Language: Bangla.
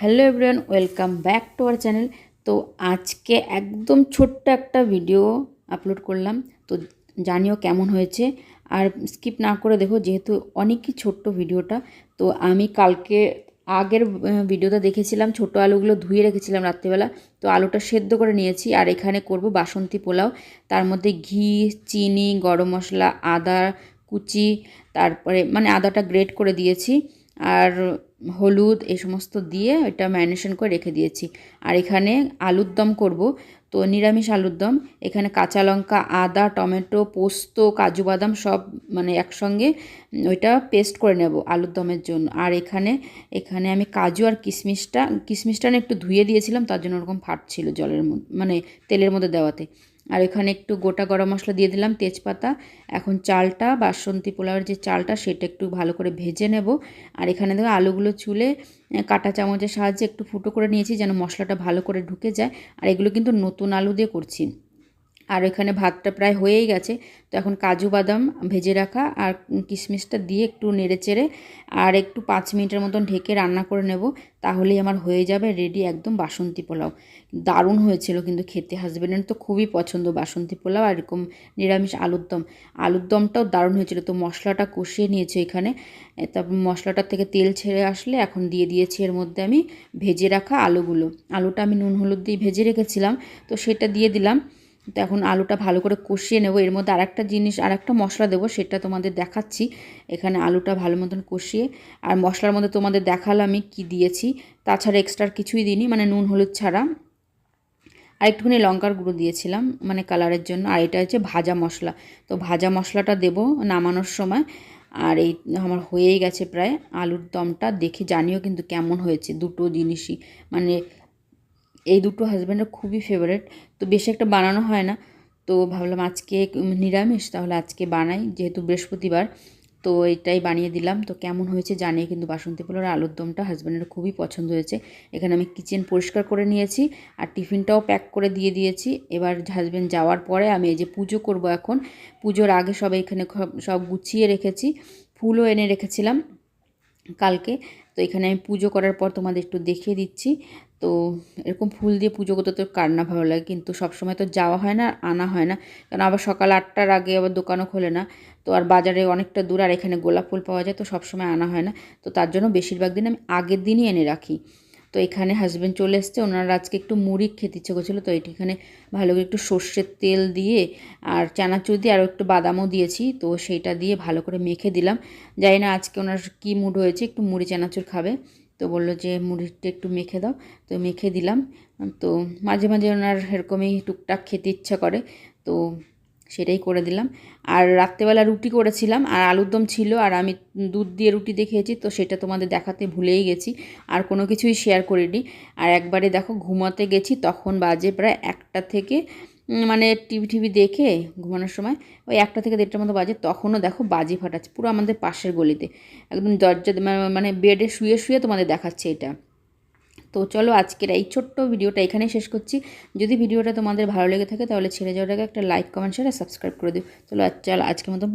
Hello everyone, welcome back to our channel. তো আজকে একদম ছোট্ট একটা ভিডিও আপলোড করলাম। তো জানিও কেমন হয়েছে। আর স্কিপ না করে দেখো, যেহেতু অনেকই ছোট্ট ভিডিওটা, তো আমি কালকে আগের ভিডিওটা দেখেছিলাম ছোট আলুগুলো ধুয়ে রেখেছিলাম রাত্রিবেলা। তো আলুটা সেদ্ধ করে নিয়েছি আর এখানে করব বাসন্তী পোলাও। তার মধ্যে ঘি, চিনি, গরম মশলা, আদা কুচি, তারপরে মানে আদাটা গ্রেট করে দিয়েছি। আর হলুদ এই সমস্ত দিয়ে এটা ম্যারিনেশন করে রেখে দিয়েছি। আর এখানে আলুর দম করব। তো নিরামিষ আলুর দম, এখানে কাঁচা লঙ্কা, আদা, টমেটো, পোস্ত, কাজু বাদাম সব মানে একসঙ্গে ওইটা পেস্ট করে নেব আলুর দমের জন্য। আর এখানে এখানে আমি কাজু আর কিশমিশটা কিশমিশটা একটু ধুয়ে দিয়েছিলাম, তার জন্য ওরকম ফাটছিল জলের মানে তেলের মধ্যে দেওয়াতে। আর এখানে একটু গোটা গরম মশলা দিয়ে দিলাম তেজপাতা। এখন চালটা, বাসন্তী পোলাওয়ের যে চালটা, সেটা একটু ভালো করে ভেজে নেব। আর এখানে দেখো আলুগুলো চুলে কাটা চামচের সাহায্যে একটু ফুটো করে নিয়েছি যেন মশলাটা ভালো করে ঢুকে যায়। আর এগুলো কিন্তু নতুন আলু দিয়ে করছি। আর এখানে ভাতটা প্রায় হয়েই গেছে। তো এখন কাজু বাদাম ভেজে রাখা আর কিশমিশটা দিয়ে একটু নেড়ে চেড়ে আর একটু পাঁচ মিনিটের মতন ঢেকে রান্না করে নেব, তাহলেই আমার হয়ে যাবে রেডি একদম বাসন্তী পোলাও। দারুণ হয়েছিল কিন্তু খেতে হাজবেন্ডের তো খুবই পছন্দ বাসন্তী পোলাও আর এরকম নিরামিষ আলুর দম। আলুর দমটাও দারুণ হয়েছিল, তো মশলাটা কষিয়ে নিয়েছে এখানে তারপর মশলাটার থেকে তেল ছেড়ে আসলে এখন দিয়ে দিয়েছি এর মধ্যে আমি ভেজে রাখা আলুগুলো। আলুটা আমি নুন হলুদ দিয়ে ভেজে রেখেছিলাম, তো সেটা দিয়ে দিলাম। তো এখন আলুটা ভালো করে কষিয়ে নেব। এর মধ্যে আরেকটা জিনিস, আরেকটা মশলা দেবো, সেটা তোমাদের দেখাচ্ছি। এখানে আলুটা ভালো মতন কষিয়ে, আর মশলার মধ্যে তোমাদের দেখালাম আমি কী দিয়েছি। তাছাড়া এক্সট্রা কিছুই দিইনি মানে নুন, হলুদ ছাড়া। আর একটুখানি লঙ্কার গুঁড়ো দিয়েছিলাম মানে কালারের জন্য। আর এটা হচ্ছে ভাজা মশলা। তো ভাজা মশলাটা দেব নামানোর সময়। আর এই আমার হয়েই গেছে প্রায়। আলুর দমটা দেখে জানিও কিন্তু কেমন হয়েছে। দুটো জিনিসই মানে এই দুটো হাজব্যান্ডের খুবই ফেভারেট তো বেশি একটা বানানো হয় না। তো ভাবলাম আজকে নিরামিষ, তাহলে আজকে বানাই, যেহেতু বৃহস্পতিবার। তো এটাই বানিয়ে দিলাম। তো কেমন হয়েছে জানিয়ে কিন্তু বাসন্তী পোলার আলুর দমটা হাজব্যান্ডের খুবই পছন্দ হয়েছে। এখানে আমি কিচেন পরিষ্কার করে নিয়েছি আর টিফিনটাও প্যাক করে দিয়ে দিয়েছি। এবার হাজব্যান্ড যাওয়ার পরে আমি এই যে পুজো করব এখন। পুজোর আগে সব এখানে সব গুছিয়ে রেখেছি। ফুলও এনে রেখেছিলাম। কালকে। তো এখানে আমি পুজো করার পর তোমাদের একটু দেখিয়ে দিচ্ছি। তো এরকম ফুল দিয়ে পুজো করতে তো কার না ভালো লাগে, কিন্তু সবসময় তো যাওয়া হয় না, আনা হয় না। কারণ আবার সকাল আটটার আগে আবার দোকানও খোলে না। তো আর বাজারে অনেকটা দূর আর এখানে গোলাপ ফুল পাওয়া যায়, তো সবসময় আনা হয় না। তো তার জন্য বেশিরভাগ দিন আমি আগের দিনই এনে রাখি। তো এখানে হাজব্যান্ড চলে এসছে। ওনারা আজকে একটু মুড়ি খেতে ইচ্ছে করছিল, তো এখানে ভালো করে একটু সর্ষের তেল দিয়ে আর চানাচুর দিয়ে আরও একটু বাদামও দিয়েছি, তো সেইটা দিয়ে ভালো করে মেখে দিলাম। জানি না আজকে ওনার কী মুড হয়েছে, একটু মুড়ি চানাচুর খাবে। তো বলল যে মুড়িটা একটু মেখে দাও, তো মেখে দিলাম। তো মাঝে মাঝে ওনার এরকমই টুকটাক খেতে ইচ্ছা করে। তো সেটাই করে দিলাম। আর রাত্রেবেলা রুটি করেছিলাম, আর আলুর দম ছিল, আর আমি দুধ দিয়ে রুটি দিয়ে খেয়েছি, তো সেটা তোমাদের দেখাতে ভুলেই গেছি, আর কোনো কিছুই শেয়ার করিনি। আর একবারে দেখো ঘুমাতে গেছি, তখন বাজে প্রায় একটা থেকে মানে টিভি টিভি দেখে ঘুমানোর সময়, ওই একটা থেকে দেড়টার মতো বাজে, তখনও দেখো বাজি ফাটাচ্ছে, পুরো আমাদের পাশের গলিতে। একদম দরজা মানে বেডে শুয়ে শুয়ে তোমাদের দেখাচ্ছে এটা। তো চলো আজকের এই ছোট্ট ভিডিওটা এখানে শেষ করছি যদি ভিডিওটা তোমাদের ভালো লেগে থাকে তাহলে ছেড়ে যাওয়ার আগে একটা লাইক কমেন্ট শেয়ার সাবস্ক্রাইব করে দিও চলো চলো আজকের মতো।